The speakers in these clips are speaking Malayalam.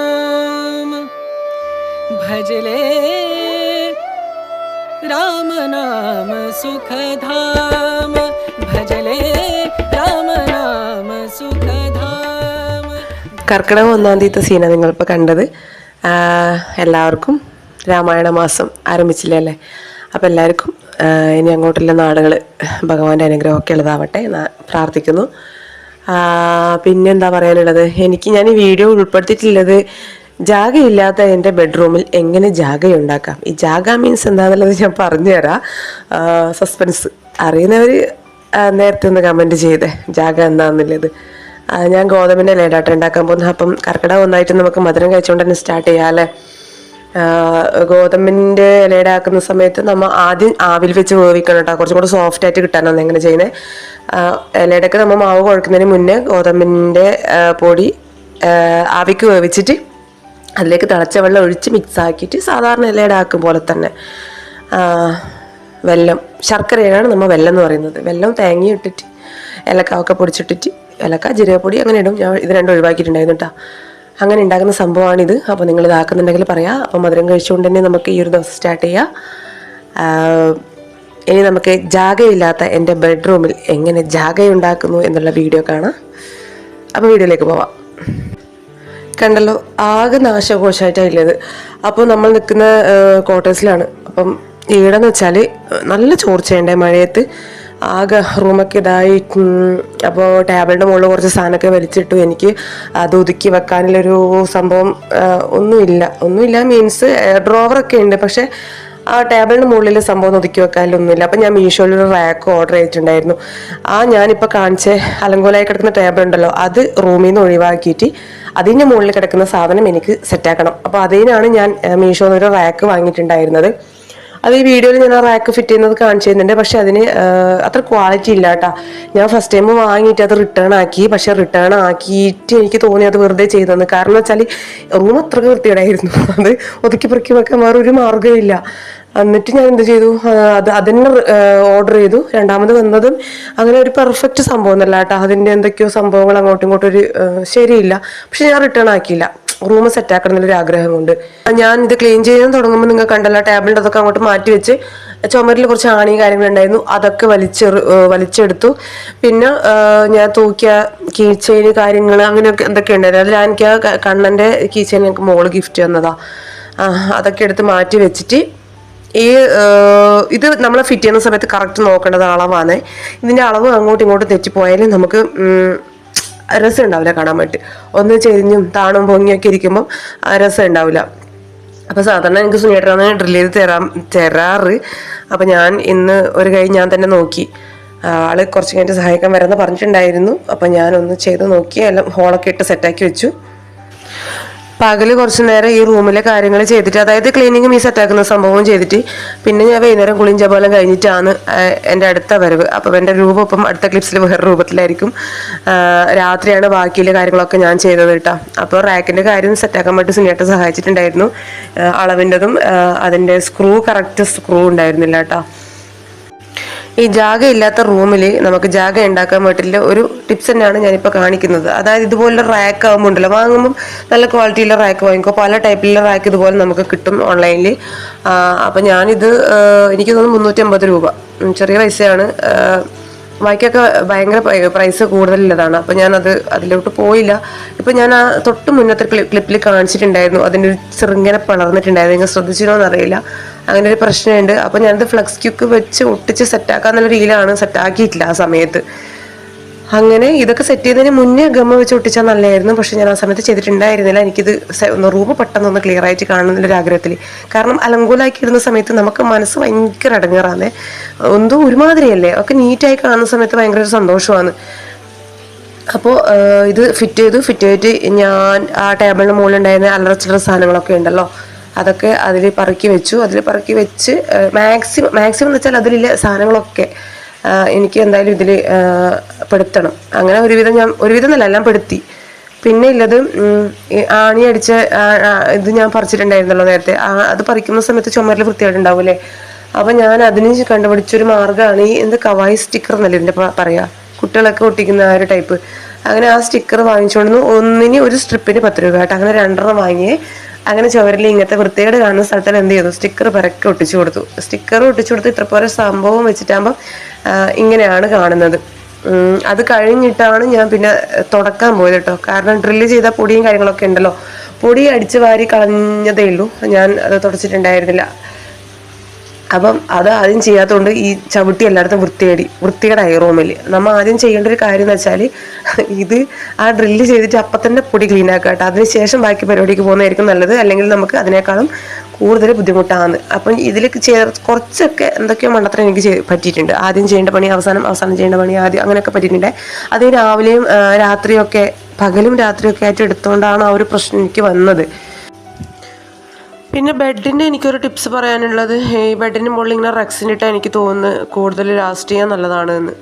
राम भजले राम नाम सुखधाम भजले राम नाम सुखधाम കർക്കിടകം ഒന്നാം തീയതി സീന നിങ്ങളിപ്പോൾ കണ്ടത് ആ, എല്ലാവർക്കും രാമായണ മാസം ആരംഭിച്ചില്ലേ അല്ലേ അപ്പോൾ എല്ലാവർക്കും ആ, ഇനി അങ്ങോട്ടുള്ള നാടുകൾ ഭഗവാന്റെ അനുഗ്രഹമൊക്കെ ഉള്ളതാവട്ടെ പ്രാർത്ഥിക്കുന്നു. പിന്നെ എന്താ പറയാനുള്ളത്? എനിക്ക് ഞാൻ ഈ വീഡിയോ ഉൾപ്പെടുത്തിയിട്ടുള്ളത് ജാഗയില്ലാത്ത എന്റെ ബെഡ്റൂമിൽ എങ്ങനെ ജാഗയുണ്ടാക്കാം? ഈ ജാഗ മീൻസ് എന്താണെന്നുള്ളത് ഞാൻ പറഞ്ഞുതരാം. സസ്പെൻസ് അറിയുന്നവർ നേരത്തെ ഒന്ന് കമന്റ് ചെയ്തേ. ജാഗ എന്താണെന്നുള്ളത് ഞാൻ ഗോതമ്പിന്റെ ലേഡായിട്ട് ഉണ്ടാക്കാൻ പോകുന്നത്. അപ്പം കർക്കിടകം ഒന്നായിട്ട് നമുക്ക് മധുരം കഴിച്ചുകൊണ്ട് തന്നെ സ്റ്റാർട്ട് ചെയ്യാം അല്ലേ? ആ, ഇലയുടെ ആക്കുന്ന സമയത്ത് നമ്മൾ ആദ്യം ആവിൽ വെച്ച് വേവിക്കണം കേട്ടോ കുറച്ചും കൂടെ സോഫ്റ്റ് ആയിട്ട് കിട്ടാനാണ് എങ്ങനെ ചെയ്യുന്നത് ഇലയുടെയൊക്കെ നമ്മൾ മാവ് കുഴക്കുന്നതിന് മുന്നേ ഗോതമ്പിന്റെ പൊടി ആവിക്ക് വേവിച്ചിട്ട് അതിലേക്ക് തിളച്ച വെള്ളം ഒഴിച്ച് മിക്സ് ആക്കിയിട്ട് സാധാരണ ഇലയുടെ ആക്കും പോലെ തന്നെ. വെല്ലം ശർക്കരയാണ് നമ്മൾ വെല്ലം എന്ന് പറയുന്നത്. വെല്ലം തേങ്ങ ഇട്ടിട്ട് ഏലക്കാവൊക്കെ പൊടിച്ചിട്ടിട്ട് ഏലക്ക ജീരകപ്പൊടി അങ്ങനെ ഇടും. ഞാൻ ഇത് രണ്ടും ഒഴിവാക്കിയിട്ടുണ്ടായിരുന്നു കേട്ടോ അങ്ങനെ ഉണ്ടാക്കുന്ന സംഭവമാണിത്. അപ്പോൾ നിങ്ങൾ ഇതാക്കുന്നുണ്ടെങ്കിൽ പറയാം. അപ്പോൾ മധുരം കഴിച്ചുകൊണ്ട് തന്നെ നമുക്ക് ഈ ഒരു ദിവസം സ്റ്റാർട്ട് ചെയ്യാം. ഇനി നമുക്ക് ജാഗയില്ലാത്ത എന്റെ ബെഡ്റൂമിൽ എങ്ങനെ ജാഗയുണ്ടാക്കുന്നു എന്നുള്ള വീഡിയോ കാണാം. അപ്പോൾ വീഡിയോയിലേക്ക് പോവാം. കണ്ടല്ലോ ആകെ നാശകോശമായിട്ടാണ് ഉള്ളത് അപ്പോൾ നമ്മൾ നിൽക്കുന്ന ക്വാർട്ടേഴ്സിലാണ് അപ്പം ഈടെന്ന് വെച്ചാൽ നല്ല ചോർച്ചയുണ്ട് മഴയത്ത്. ആകെ റൂമൊക്കെ ഇതായി അപ്പോൾ ടേബിളിന്റെ മുകളിൽ കുറച്ച് സാധനമൊക്കെ വലിച്ചിട്ടു. എനിക്ക് അത് ഒതുക്കി വെക്കാനുള്ളൊരു സംഭവം ഒന്നുമില്ല. ഒന്നുമില്ല മീൻസ് ഡ്രോവറൊക്കെ ഉണ്ട്. പക്ഷേ ആ ടേബിളിന് മുകളിൽ സംഭവം ഒതുക്കി വെക്കാനൊന്നുമില്ല അപ്പം ഞാൻ മീഷോയിൽ ഒരു റാക്ക് ഓർഡർ ചെയ്തിട്ടുണ്ടായിരുന്നു. ആ ഞാനിപ്പോൾ കാണിച്ച അലങ്കോലായി കിടക്കുന്ന ടേബിൾ ഉണ്ടല്ലോ അത് റൂമിൽ നിന്ന് ഒഴിവാക്കിയിട്ട് അതിന്റെ മുകളിൽ കിടക്കുന്ന സാധനം എനിക്ക് സെറ്റാക്കണം അപ്പോൾ അതിനാണ് ഞാൻ മീഷോയിൽ ഒരു റാക്ക് വാങ്ങിയിട്ടുണ്ടായിരുന്നത്. അത് ഈ വീഡിയോയിൽ ഞാൻ റാക്ക് ഫിറ്റ് ചെയ്യുന്നത് കാണിച്ചു തരുന്നുണ്ട് പക്ഷെ അതിന് അത്ര ക്വാളിറ്റി ഇല്ല കേട്ടോ ഞാൻ ഫസ്റ്റ് ടൈം വാങ്ങിയിട്ട് അത് റിട്ടേൺ ആക്കി. പക്ഷെ റിട്ടേൺ ആക്കിയിട്ട് എനിക്ക് തോന്നി അത് വെറുതെ ചെയ്തെന്ന് കാരണം വെച്ചാൽ റൂം അത്ര വൃത്തിയുടായിരുന്നു അത് ഒതുക്കി പെറുക്കി വെക്കാൻ വേറെ ഒരു മാർഗമില്ല എന്നിട്ട് ഞാൻ എന്ത് ചെയ്തു? അത് അതിന് ഓർഡർ ചെയ്തു. രണ്ടാമത് വന്നതും അങ്ങനെ ഒരു പെർഫെക്റ്റ് സംഭവം എന്നല്ല കേട്ടോ അതിന്റെ എന്തൊക്കെയോ സംഭവങ്ങൾ അങ്ങോട്ടും ഇങ്ങോട്ടും ഒരു ശരിയില്ല. പക്ഷെ ഞാൻ റിട്ടേൺ ആക്കിയില്ല. റൂം സെറ്റ് ആക്കണം എന്നൊരു ആഗ്രഹം കൊണ്ട് ഞാൻ ഇത് ക്ലീൻ ചെയ്യാൻ തുടങ്ങുമ്പോൾ നിങ്ങൾ കണ്ടല്ല ടേബിളിന്റെ അതൊക്കെ അങ്ങോട്ട് മാറ്റി വെച്ച് ചുമരിൽ കുറച്ച് ആണി കാര്യങ്ങളുണ്ടായിരുന്നു അതൊക്കെ വലിച്ചെറു വലിച്ചെടുത്തു. പിന്നെ ഞാൻ തൂക്കിയ കീച്ചെയിന് കാര്യങ്ങൾ അങ്ങനെയൊക്കെ എന്തൊക്കെ ഉണ്ടായിരുന്നു. അതിൽ എനിക്ക് ആ ക- കണ്ണന്റെ കീച്ചെയിൻ എനിക്ക് മോൾ ഗിഫ്റ്റ് തന്നതാ. അതൊക്കെ എടുത്ത് മാറ്റി വെച്ചിട്ട് ഈ ഇത് നമ്മൾ ഫിറ്റ് ചെയ്യുന്ന സമയത്ത് കറക്റ്റ് നോക്കേണ്ടത് അളവാണ്. ഇതിന്റെ അളവ് അങ്ങോട്ടും ഇങ്ങോട്ടും തെറ്റിപ്പോയാലും നമുക്ക് രസം ഉണ്ടാവില്ല കാണാൻ വേണ്ടി. ഒന്ന് ചെരിഞ്ഞും താണും പൊങ്ങിയൊക്കെ ഇരിക്കുമ്പം ആ രസം ഉണ്ടാവില്ല അപ്പോൾ സാധാരണ എനിക്ക് സുനിയേട്ടനാണ് ഡ്രില്ല് ചെയ്ത് തരാ തരാറ്. അപ്പോൾ ഞാൻ ഇന്ന് ഒരു കൈ ഞാൻ തന്നെ നോക്കി. ആൾ കുറച്ച് കഴിഞ്ഞിട്ട് സഹായിക്കാൻ വരാമെന്ന് പറഞ്ഞിട്ടുണ്ടായിരുന്നു. അപ്പോൾ ഞാനൊന്ന് ചെയ്ത് നോക്കി. എല്ലാം ഹോളൊക്കെ ഇട്ട് സെറ്റാക്കി വെച്ചു. പകൽ കുറച്ച് നേരം ഈ റൂമിലെ കാര്യങ്ങൾ ചെയ്തിട്ട് അതായത് ക്ലീനിങ്ങും ഈ സെറ്റാക്കുന്ന സംഭവം ചെയ്തിട്ട് പിന്നെ ഞാൻ വൈകുന്നേരം കുളിഞ്ച പോലെ കഴിഞ്ഞിട്ടാണ് എന്റെ അടുത്ത വരവ്. അപ്പോൾ എന്റെ രൂപം ഇപ്പം അടുത്ത ക്ലിപ്സിൽ വേറെ രൂപത്തിലായിരിക്കും. രാത്രിയാണ് ബാക്കിയിലെ കാര്യങ്ങളൊക്കെ ഞാൻ ചെയ്തത് കേട്ടോ. അപ്പോൾ റാക്കിന്റെ കാര്യം സെറ്റാക്കാൻ വേണ്ടി സുനിയേട്ട സഹായിച്ചിട്ടുണ്ടായിരുന്നു. അളവിന്റെതും അതിന്റെ സ്ക്രൂ കറക്റ്റ് സ്ക്രൂ ഉണ്ടായിരുന്നില്ല കേട്ടോ. ഈ ജാഗ ഇല്ലാത്ത റൂമിൽ നമുക്ക് ജാഗ ഉണ്ടാക്കാൻ വേണ്ടിയിട്ടുള്ള ഒരു ടിപ്സ് തന്നെയാണ് ഞാനിപ്പോൾ കാണിക്കുന്നത്. അതായത് ഇതുപോലുള്ള റാക്ക് ആകുമ്പോൾ ഉണ്ടല്ലോ. വാങ്ങുമ്പം നല്ല ക്വാളിറ്റിയുള്ള റാക്ക് വാങ്ങിക്കോ. പല ടൈപ്പിലുള്ള റാക്ക് ഇതുപോലെ നമുക്ക് കിട്ടും ഓൺലൈനിൽ അപ്പം ഞാനിത് എനിക്ക് തോന്നുന്നു മുന്നൂറ്റമ്പത് രൂപ. ചെറിയ പൈസയാണ്. ആ, ബാക്കിയൊക്കെ ഭയങ്കര പ്രൈസ് കൂടുതലുള്ളതാണ്. അപ്പം ഞാനത് അതിലോട്ട് പോയില്ല. ഇപ്പം ഞാൻ ആ തൊട്ട് മുന്നത്തെ ക്ലിപ്പിൽ കാണിച്ചിട്ടുണ്ടായിരുന്നു. അതിന്റെ ഒരു ചെറുങ്ങനെ പിളർന്നിട്ടുണ്ടായിരുന്നു നിങ്ങൾ ശ്രദ്ധിച്ചിരുന്നോ എന്നറിയില്ല അങ്ങനെ ഒരു പ്രശ്നമുണ്ട്. അപ്പം ഞാനത് ഫ്ലക്സ് ക്യൂക്ക് വെച്ച് ഒട്ടിച്ച് സെറ്റാക്കാന്നുള്ള രീതിയിലാണ് സെറ്റാക്കിയിട്ടില്ല ആ സമയത്ത്. അങ്ങനെ ഇതൊക്കെ സെറ്റ് ചെയ്തതിന് മുന്നേ ഗമ്മ വെച്ച് ഒട്ടിച്ചാൽ നല്ലതായിരുന്നു പക്ഷെ ഞാൻ ആ സമയത്ത് ചെയ്തിട്ടുണ്ടായിരുന്നില്ല. എനിക്കിത് ഒന്ന് റൂം പെട്ടെന്ന് ഒന്ന് ക്ലിയർ ആയിട്ട് ഒരു ആഗ്രഹത്തിൽ. കാരണം അലങ്കോലാക്കി ഇടുന്ന സമയത്ത് നമുക്ക് മനസ്സ് ഭയങ്കര അടങ്ങാറാണ് എന്തോ ഒരുമാതിരിയല്ലേ? ഒക്കെ നീറ്റായി കാണുന്ന സമയത്ത് ഭയങ്കര ഒരു സന്തോഷമാണ്. അപ്പോൾ ഇത് ഫിറ്റ് ചെയ്തു. ഫിറ്റ് ചെയ്തിട്ട് ഞാൻ ആ ടേബിളിന് മുകളിലുണ്ടായിരുന്ന ചില്ലറ സാധനങ്ങളൊക്കെ ഉണ്ടല്ലോ. അതൊക്കെ അതിൽ പറക്കി വെച്ചു. അതിൽ പറക്കി വെച്ച് മാക്സിമം മാക്സിമം എന്ന് വെച്ചാൽ അതിലുള്ള സാധനങ്ങളൊക്കെ. എനിക്ക് എന്തായാലും ഇതിൽ പെടുത്തണം. അങ്ങനെ ഒരുവിധം ഞാൻ ഒരുവിധം എന്നല്ല എല്ലാം പെടുത്തി. പിന്നെ ഉള്ളത് ആണി അടിച്ച ഇത് ഞാൻ പറിച്ചിട്ടുണ്ടായിരുന്നല്ലോ നേരത്തെ. അത് പറിക്കുന്ന സമയത്ത് ചുമരിൽ വൃത്തിയായിട്ടുണ്ടാവൂലേ അപ്പം ഞാൻ അതിന് കണ്ടുപിടിച്ചൊരു മാർഗമാണ് ഈ എന്ത് കവായി സ്റ്റിക്കർ എന്നല്ലേ ഇതിന്റെ പറയാ? കുട്ടികളൊക്കെ ഒട്ടിക്കുന്ന ആ ഒരു ടൈപ്പ്. അങ്ങനെ ആ സ്റ്റിക്കർ വാങ്ങിച്ചുകൊണ്ടു ഒന്നിന് ഒരു സ്ട്രിപ്പിന് പത്ത് രൂപ കേട്ടോ. അങ്ങനെ രണ്ടെണ്ണം വാങ്ങിയേ. അങ്ങനെ ചുവരിൽ ഇങ്ങനത്തെ വൃത്തികേട് കാണുന്ന സ്ഥലത്തിൽ എന്ത് ചെയ്തു? സ്റ്റിക്കർ പരക്കെ ഒട്ടിച്ചു കൊടുത്തു. സ്റ്റിക്കർ ഒട്ടിച്ചു കൊടുത്ത് ഇത്ര പോലെ സംഭവം വെച്ചിട്ടാകുമ്പോൾ ഇങ്ങനെയാണ് കാണുന്നത്. അത് കഴിഞ്ഞിട്ടാണ് ഞാൻ പിന്നെ തുടക്കാൻ പോയത് കേട്ടോ. കാരണം ഡ്രില്ല് ചെയ്ത പൊടിയും കാര്യങ്ങളൊക്കെ ഉണ്ടല്ലോ. പൊടി അടിച്ച് വാരി കളഞ്ഞതേ ഉള്ളൂ. ഞാൻ അത് തുടച്ചിട്ടുണ്ടായിരുന്നില്ല. അപ്പം അത് ആദ്യം ചെയ്യാത്തതുകൊണ്ട് ഈ ചവിട്ടി എല്ലായിടത്തും വൃത്തികേടി വൃത്തികേടായി റൂമിൽ നമ്മൾ ആദ്യം ചെയ്യേണ്ട ഒരു കാര്യം എന്ന് വെച്ചാൽ ഇത് ആ ഡ്രില്ല് ചെയ്തിട്ട് അപ്പം തന്നെ പൊടി ക്ലീൻ ആക്കുക കേട്ടോ. അതിനുശേഷം ബാക്കി പരിപാടിക്ക് പോകുന്നതായിരിക്കും നല്ലത്. അല്ലെങ്കിൽ നമുക്ക് അതിനേക്കാളും കൂടുതൽ ബുദ്ധിമുട്ടാണ്. അപ്പം ഇതിലേക്ക് ചേർ കുറച്ചൊക്കെ എന്തൊക്കെയോ മണ്ടത്തരം എനിക്ക് പറ്റിയിട്ടുണ്ട്. ആദ്യം ചെയ്യേണ്ട പണി അവസാനം അവസാനം ചെയ്യേണ്ട പണി ആദ്യം അങ്ങനെയൊക്കെ പറ്റിയിട്ടുണ്ട്. അത് രാവിലെയും രാത്രിയൊക്കെ പകലും രാത്രിയൊക്കെ ആയിട്ട് എടുത്തുകൊണ്ടാണ് ആ ഒരു പ്രശ്നം എനിക്ക് വന്നത്. പിന്നെ ബെഡിന്റെ എനിക്കൊരു ടിപ്സ് പറയാനുള്ളത്. ഈ ബെഡിന് മുകളിൽ ഇങ്ങനെ റെക്സിനിട്ട് എനിക്ക് തോന്നുന്നു കൂടുതൽ ലാസ്റ്റ് ചെയ്യാൻ നല്ലതാണ് എന്ന്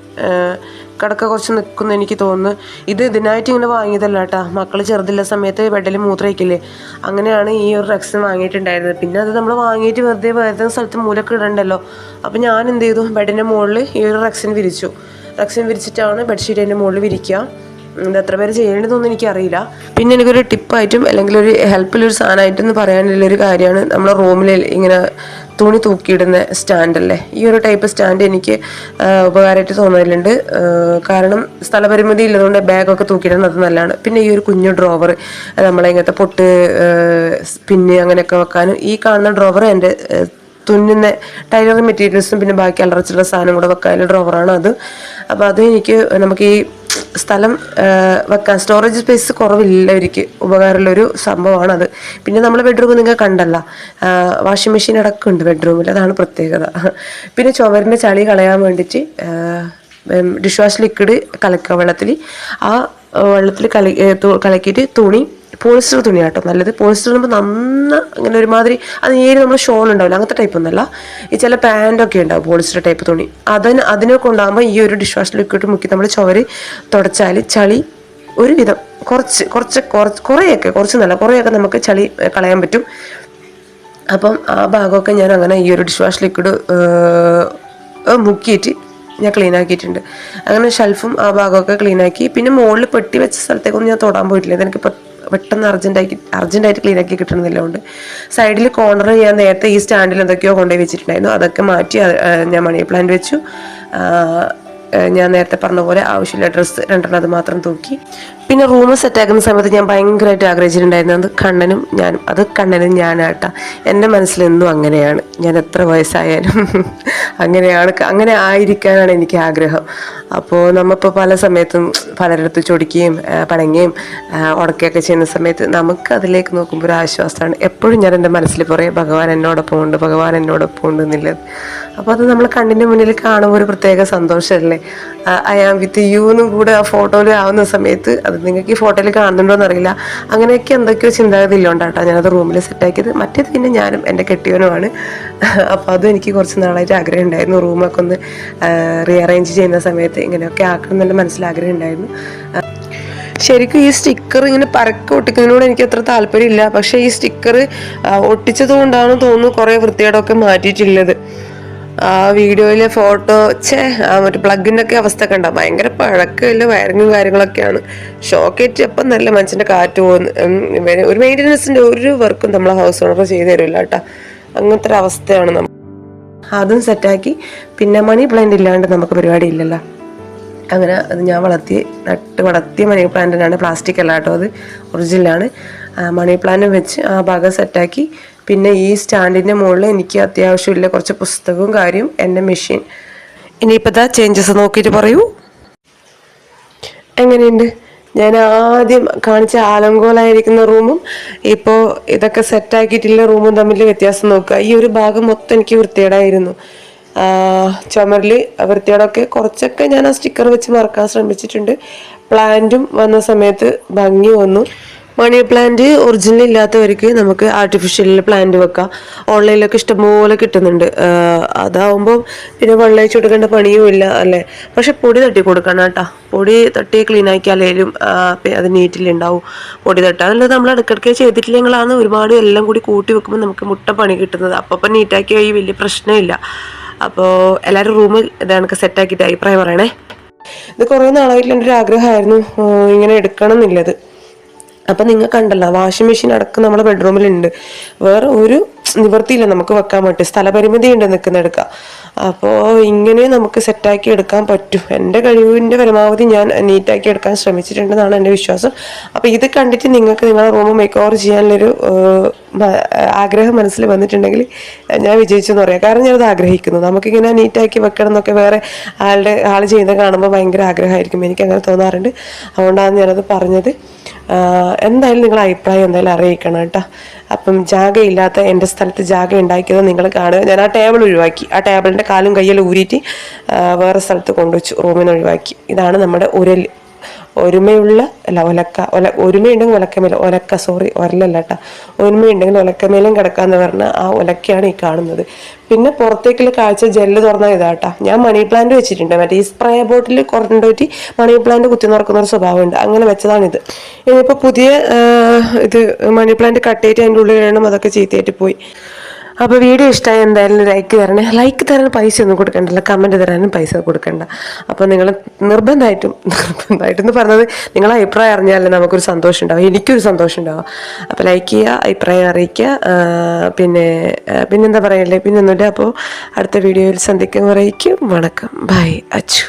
കിടക്ക കുറച്ച് നിൽക്കുന്നു എനിക്ക് തോന്നുന്നു. ഇത് ഇതിനായിട്ട് ഇങ്ങനെ വാങ്ങിയതല്ല കേട്ടോ. മക്കൾ ചെറുതില്ല സമയത്ത് ബെഡിൽ മൂത്രയിക്കില്ലേ അങ്ങനെയാണ് ഈ ഒരു റെക്സിൻ വാങ്ങിയിട്ടുണ്ടായിരുന്നത്. പിന്നെ അത് നമ്മൾ വാങ്ങിയിട്ട് വെറുതെ വേറെ സ്ഥലത്ത് മൂലൊക്കെ ഇടണ്ടല്ലോ. അപ്പം ഞാൻ എന്ത് ചെയ്തു? ബെഡിന്റെ മുകളിൽ ഈ ഒരു റെക്സിൻ വിരിച്ചു. റെക്സിൻ വിരിച്ചിട്ടാണ് ബെഡ്ഷീറ്റ് അതിന്റെ മുകളിൽ വിരിക്കുക. എത്ര പേര് ചെയ്യേണ്ടതൊന്നും എനിക്കറിയില്ല. പിന്നെ എനിക്കൊരു ടിപ്പായിട്ടും അല്ലെങ്കിൽ ഒരു ഹെൽപ്പിലൊരു പറയാനുള്ള ഒരു കാര്യമാണ് നമ്മുടെ റൂമിൽ ഇങ്ങനെ തുണി തൂക്കിയിടുന്ന സ്റ്റാൻഡല്ലേ? ഈ ഒരു ടൈപ്പ് സ്റ്റാൻഡ് എനിക്ക് ഉപകാരമായിട്ട് തോന്നലുണ്ട് കാരണം സ്ഥലപരിമിതി ഇല്ലതുകൊണ്ട് ബാഗൊക്കെ തൂക്കിയിടുന്നത് അത് നല്ലതാണ്. പിന്നെ ഈ ഒരു കുഞ്ഞു ഡ്രോവർ നമ്മളെ ഇങ്ങനത്തെ പൊട്ട് പിന്ന് അങ്ങനെയൊക്കെ വെക്കാനും ഈ കാണുന്ന ഡ്രോവർ എന്റെ തുന്നുന്ന ടൈലറിങ് മെറ്റീരിയൽസും പിന്നെ ബാക്കി അലറച്ചുള്ള സാധനം കൂടെ വെക്കാനുള്ള ഡ്രോവറാണ് അത്. അപ്പോൾ അത് എനിക്ക് നമുക്ക് ഈ സ്ഥലം വെക്കാൻ. സ്റ്റോറേജ് സ്പേസ് കുറവില്ലവർക്ക് ഉപകാരമുള്ളൊരു സംഭവമാണത്. പിന്നെ നമ്മൾ ബെഡ്റൂം നിങ്ങൾ കണ്ടല്ല. വാഷിംഗ് മെഷീൻ അടക്കമുണ്ട് ബെഡ്റൂമിൽ അതാണ് പ്രത്യേകത. പിന്നെ ചുവരിന്റെ ചളി കളയാൻ വേണ്ടിയിട്ട് ഡിഷ് വാഷ് ലിക്വിഡ് കലക്കുക വെള്ളത്തിൽ ആ വെള്ളത്തിൽ കളി കലക്കിയിട്ട് തുണി പോളിസ്റ്റർ തുണിയാട്ടോ നല്ലത്. പോളിസ്റ്റർ ആകുമ്പോൾ നന്ന അങ്ങനെ ഒരുമാതിരി അത് നേരി നമ്മൾ ഷോൾ ഉണ്ടാവില്ല. അങ്ങനത്തെ ടൈപ്പ് ഒന്നല്ല. ഈ ചില പാന്റൊക്കെ ഉണ്ടാവും പോളിസ്റ്റർ ടൈപ്പ് തുണി. അതിന് അതിനെ ഉണ്ടാകുമ്പോൾ ഈ ഒരു ഡിഷ് വാഷ് ലിക്വിഡ് മുക്കി നമ്മൾ ചുവര് തുടച്ചാൽ ചളി ഒരുവിധം കുറച്ച് കുറച്ച് കുറച്ച് കുറേയൊക്കെ കുറച്ച് നല്ല കുറേയൊക്കെ നമുക്ക് ചളി കളയാൻ പറ്റും. അപ്പം ആ ഭാഗമൊക്കെ ഞാൻ അങ്ങനെ ഈ ഒരു ഡിഷ് വാഷ് ലിക്വിഡ് മുക്കിയിട്ട് ഞാൻ ക്ലീൻ ആക്കിയിട്ടുണ്ട്. അങ്ങനെ ഷെൽഫും ആ ഭാഗമൊക്കെ ക്ലീൻ ആക്കി. പിന്നെ മുകളിൽ പെട്ടി വെച്ച സ്ഥലത്തേക്കൊന്നും ഞാൻ തൊടാൻ പോയിട്ടില്ല. എനിക്ക് പെട്ടെന്ന് അർജന്റാക്കി അർജന്റായിട്ട് ക്ലീൻ ആക്കി കിട്ടണമെന്നില്ലോണ്ട് സൈഡിൽ കോർണർ ഞാൻ നേരത്തെ ഈ സ്റ്റാൻഡിൽ എന്തൊക്കെയോ കൊണ്ടുപോയി വെച്ചിട്ടുണ്ടായിരുന്നു. അതൊക്കെ മാറ്റി ഞാൻ മണി പ്ലാന്റ് വെച്ചു. ഞാൻ നേരത്തെ പറഞ്ഞ പോലെ ആവശ്യമില്ല. ഡ്രസ്സ് രണ്ടെണ്ണം അത് മാത്രം തൂക്കി. പിന്നെ റൂം സെറ്റാക്കുന്ന സമയത്ത് ഞാൻ ഭയങ്കരമായിട്ട് ആഗ്രഹിച്ചിട്ടുണ്ടായിരുന്നത് കണ്ണനും ഞാനും. അത് കണ്ണനും ഞാനാട്ടാ. എന്റെ മനസ്സിലെന്നും അങ്ങനെയാണ്. ഞാൻ എത്ര വയസ്സായാലും അങ്ങനെയാണ്. അങ്ങനെ ആയിരിക്കാനാണ് എനിക്ക് ആഗ്രഹം. അപ്പോൾ നമ്മളിപ്പോൾ പല സമയത്തും പലരിടത്ത് ചൊടിക്കുകയും പണങ്ങുകയും ഉടക്കുകയൊക്കെ ചെയ്യുന്ന സമയത്ത് നമുക്ക് അതിലേക്ക് നോക്കുമ്പോൾ ഒരു ആശ്വാസമാണ്. എപ്പോഴും ഞാൻ എന്റെ മനസ്സിൽ പറയും ഭഗവാൻ എന്നോടൊപ്പം ഉണ്ട് ഭഗവാൻ എന്നോടൊപ്പം ഉണ്ട് എന്നുള്ളത്. അപ്പോൾ അത് നമ്മൾ കണ്ണിന്റെ മുന്നിൽ കാണുമ്പോൾ ഒരു പ്രത്യേക സന്തോഷമല്ലേ? ഐ ആം വിത്ത് യു എന്നും കൂടെ ആ ഫോട്ടോയിൽ ആവുന്ന സമയത്ത് അത് നിങ്ങൾക്ക് ഈ ഫോട്ടോയിൽ കാണുന്നുണ്ടോ എന്നറിയില്ല അങ്ങനെയൊക്കെ എന്തൊക്കെയോ ചിന്താഗതി ഇല്ലോണ്ടാട്ടോ. ഞാനത് റൂമിൽ സെറ്റാക്കിയത് മറ്റേത് പിന്നെ ഞാനും എന്റെ കെട്ടിയവനുമാണ് അപ്പോൾ അതും എനിക്ക് കുറച്ച് നാളായിട്ട് ആഗ്രഹം ഉണ്ടായിരുന്നു. റൂമൊക്കെ ഒന്ന് റീഅറേഞ്ച് ചെയ്യുന്ന സമയത്ത് ഇങ്ങനെയൊക്കെ ആക്കണം എന്നെ മനസ്സിൽ ആഗ്രഹം ഉണ്ടായിരുന്നു. ശരിക്കും ഈ സ്റ്റിക്കർ ഇങ്ങനെ പരക്കെ ഒട്ടിക്കുന്നതിനോട് എനിക്ക് അത്ര താല്പര്യമില്ല. പക്ഷേ ഈ സ്റ്റിക്കർ ഒട്ടിച്ചത് കൊണ്ടാണെന്ന് തോന്നുന്നു കുറേ വൃത്തികേടൊക്കെ മാറ്റിയിട്ടുള്ളത്. ആ വീഡിയോയിലെ ഫോട്ടോ ഛേ ആ മറ്റേ ഒക്കെ അവസ്ഥ കണ്ട ഭയങ്കര പഴക്കമില്ല വയറിങ്ങും കാര്യങ്ങളൊക്കെയാണ്. ഷോക്കേറ്റ് എപ്പം നല്ല മനുഷ്യന്റെ കാറ്റ് പോകുന്ന. ഒരു മെയിന്റനൻസിന്റെ ഒരു വർക്കും നമ്മൾ ഹൗസ് ഓണർ ചെയ്തു തരില്ല കേട്ടോ. അങ്ങനത്തെ ഒരു അവസ്ഥയാണ് നമ്മൾ അതും സെറ്റാക്കി പിന്നെ മണി പ്ലാന്റ് ഇല്ലാണ്ട് നമുക്ക് പരിപാടി ഇല്ലല്ലോ. അങ്ങനെ അത് ഞാൻ വളർത്തി നട്ട് വളർത്തിയ മണി പ്ലാന്റിനാണ് പ്ലാസ്റ്റിക് അല്ല കേട്ടോ അത്. ഒറിജിനലാണ് മണി പ്ലാന്റ് വെച്ച് ആ ഭാഗം സെറ്റാക്കി പിന്നെ ഈ സ്റ്റാൻഡിന്റെ മുകളിൽ എനിക്ക് അത്യാവശ്യമില്ല കുറച്ച് പുസ്തകവും കാര്യം എന്റെ മെഷീൻ. ഇനിയിപ്പോൾ ഇതാ ചേഞ്ചസ് നോക്കിയിട്ട് പറയൂ. എങ്ങനെയുണ്ട്? ഞാൻ ആദ്യം കാണിച്ച ആലങ്കോലായിരിക്കുന്ന റൂമും ഇപ്പോൾ ഇതൊക്കെ സെറ്റാക്കിയിട്ടുള്ള റൂമും തമ്മിൽ വ്യത്യാസം നോക്കുക. ഈ ഒരു ഭാഗം മൊത്തം എനിക്ക് വൃത്തികേടായിരുന്നു. ചുമരിൽ വൃത്തികേടൊക്കെ കുറച്ചൊക്കെ ഞാൻ ആ സ്റ്റിക്കർ വെച്ച് മറക്കാൻ ശ്രമിച്ചിട്ടുണ്ട്. പ്ലാന്റും വന്ന സമയത്ത് ഭംഗി വന്നു. മണി പ്ലാന്റ് ഒറിജിനൽ ഇല്ലാത്തവർക്ക് നമുക്ക് ആർട്ടിഫിഷ്യൽ പ്ലാന്റ് വെക്കാം. ഓൺലൈനിലൊക്കെ ഇഷ്ടംപോലെ കിട്ടുന്നുണ്ട്. അതാവുമ്പോൾ പിന്നെ വെള്ളമൊഴിച്ച് കൊടുക്കേണ്ട പണിയും ഇല്ല അല്ലേ? പക്ഷെ പൊടി തട്ടി കൊടുക്കണം കേട്ടോ. പൊടി തട്ടി ക്ലീൻ ആക്കിയാലേലും അത് നീറ്റിലുണ്ടാവും. പൊടി തട്ടുക അതല്ല നമ്മൾ ഇടയ്ക്കിടയ്ക്ക് ചെയ്തിട്ടില്ലെങ്കിലാണ് ഒരുപാട് എല്ലാം കൂടി കൂട്ടി വെക്കുമ്പോൾ നമുക്ക് മുട്ട പണി കിട്ടുന്നത്. അപ്പം നീറ്റാക്കി ആയി വലിയ പ്രശ്നമില്ല. അപ്പോൾ എല്ലാവരും റൂം ഇതാണ് സെറ്റാക്കിയിട്ട് അഭിപ്രായം പറയണേ. ഇത് കുറേ നാളായിട്ടുള്ള ഒരു ആഗ്രഹമായിരുന്നു. ഇങ്ങനെ എടുക്കണം എന്നുള്ളത് അപ്പം നിങ്ങൾ കണ്ടല്ലോ വാഷിംഗ് മെഷീൻ അടക്കം നമ്മുടെ ബെഡ്റൂമിലുണ്ട് വേറെ ഒരു നിവൃത്തിയില്ല നമുക്ക് വെക്കാൻ വേണ്ടി. സ്ഥലപരിമിതി ഉണ്ട് നിൽക്കുന്ന നിൽക്കുന്നെടുക്കുക അപ്പോൾ ഇങ്ങനെ നമുക്ക് സെറ്റാക്കി എടുക്കാൻ പറ്റും. എന്റെ കഴിവിന്റെ പരമാവധി ഞാൻ നീറ്റാക്കി എടുക്കാൻ ശ്രമിച്ചിട്ടുണ്ടെന്നാണ് എന്റെ വിശ്വാസം. അപ്പോൾ ഇത് കണ്ടിട്ട് നിങ്ങൾക്ക് നിങ്ങളുടെ റൂം മേക്ക് ഓവർ ചെയ്യാനുള്ളൊരു ആഗ്രഹം മനസ്സിൽ വന്നിട്ടുണ്ടെങ്കിൽ ഞാൻ വിജയിച്ചെന്ന് പറയാം. കാരണം ഞാനത് ആഗ്രഹിക്കുന്നു. നമുക്കിങ്ങനെ നീറ്റാക്കി വെക്കണം എന്നൊക്കെ വേറെ ആളുടെ ആൾ ചെയ്യുന്നത് കാണുമ്പോൾ ഭയങ്കര ആഗ്രഹമായിരിക്കും. എനിക്ക് അങ്ങനെ തോന്നാറുണ്ട്. അതുകൊണ്ടാണ് ഞാനത് പറഞ്ഞത്. എന്തായാലും നിങ്ങളുടെ അഭിപ്രായം എന്തായാലും അറിയിക്കണം കേട്ടോ. അപ്പം ജാഗയില്ലാത്ത എന്റെ സ്ഥലത്ത് ജാഗ ഉണ്ടാക്കിയത് നിങ്ങൾ കാണുക. ഞാൻ ആ ടേബിൾ ഒഴിവാക്കി. ആ ടേബിളിന്റെ കാലും കയ്യിലും ഊരിയിട്ട് വേറെ സ്ഥലത്ത് കൊണ്ടുവച്ചു റൂമിൽ ഒഴിവാക്കി. ഇതാണ് നമ്മുടെ ഉരൽ ഒരുമയുള്ള അല്ല ഒലക്ക. ഒല ഒരുമയുണ്ടെങ്കിൽ ഒലക്കമേല. ഒലക്ക സോറി ഒരലല്ല കേട്ടോ. ഒരുമയുണ്ടെങ്കിൽ ഒലക്കമേലും കിടക്കാന്ന് പറഞ്ഞ ആ ഒലക്കയാണ് ഈ കാണുന്നത്. പിന്നെ പുറത്തേക്കുള്ള കാഴ്ച ജെല്ല് തുറന്ന ഇതാട്ടാ ഞാൻ മണി പ്ലാന്റ് വെച്ചിട്ടുണ്ട്. മറ്റേ ഈ സ്പ്രേ ബോട്ടിൽ കൊണ്ടുപോയിട്ട് മണി പ്ലാന്റ് കുത്തി നിറക്കുന്ന ഒരു സ്വഭാവമുണ്ട്. അങ്ങനെ വെച്ചതാണിത്. ഇനിയിപ്പോൾ പുതിയ ഇത് മണി പ്ലാന്റ് കട്ട് ചെയ്തിട്ട് അതിന്റെ ഉള്ളിൽ അതൊക്കെ ചീത്തയായിട്ട് പോയി. അപ്പോൾ വീഡിയോ ഇഷ്ടമായി എന്തായാലും ലൈക്ക് തരണേ. ലൈക്ക് തരാൻ പൈസ ഒന്നും കൊടുക്കണ്ടല്ല. കമന്റ് തരാനും പൈസ കൊടുക്കണ്ട. അപ്പോൾ നിങ്ങൾ നിർബന്ധമായിട്ടും നിർബന്ധമായിട്ടും എന്ന് പറഞ്ഞത് നിങ്ങളെ അഭിപ്രായം അറിഞ്ഞാലേ നമുക്കൊരു സന്തോഷം ഉണ്ടാവും. എനിക്കൊരു സന്തോഷം ഉണ്ടാവും. അപ്പോൾ ലൈക്ക് ചെയ്യുക അഭിപ്രായം അറിയിക്കുക. പിന്നെ പിന്നെന്താ പറയല്ലേ പിന്നെ ഒന്നുമില്ല അപ്പോൾ അടുത്ത വീഡിയോയിൽ സന്ധിക്കും അറിയിക്കും. വണക്കം. ബൈ അച്ചു.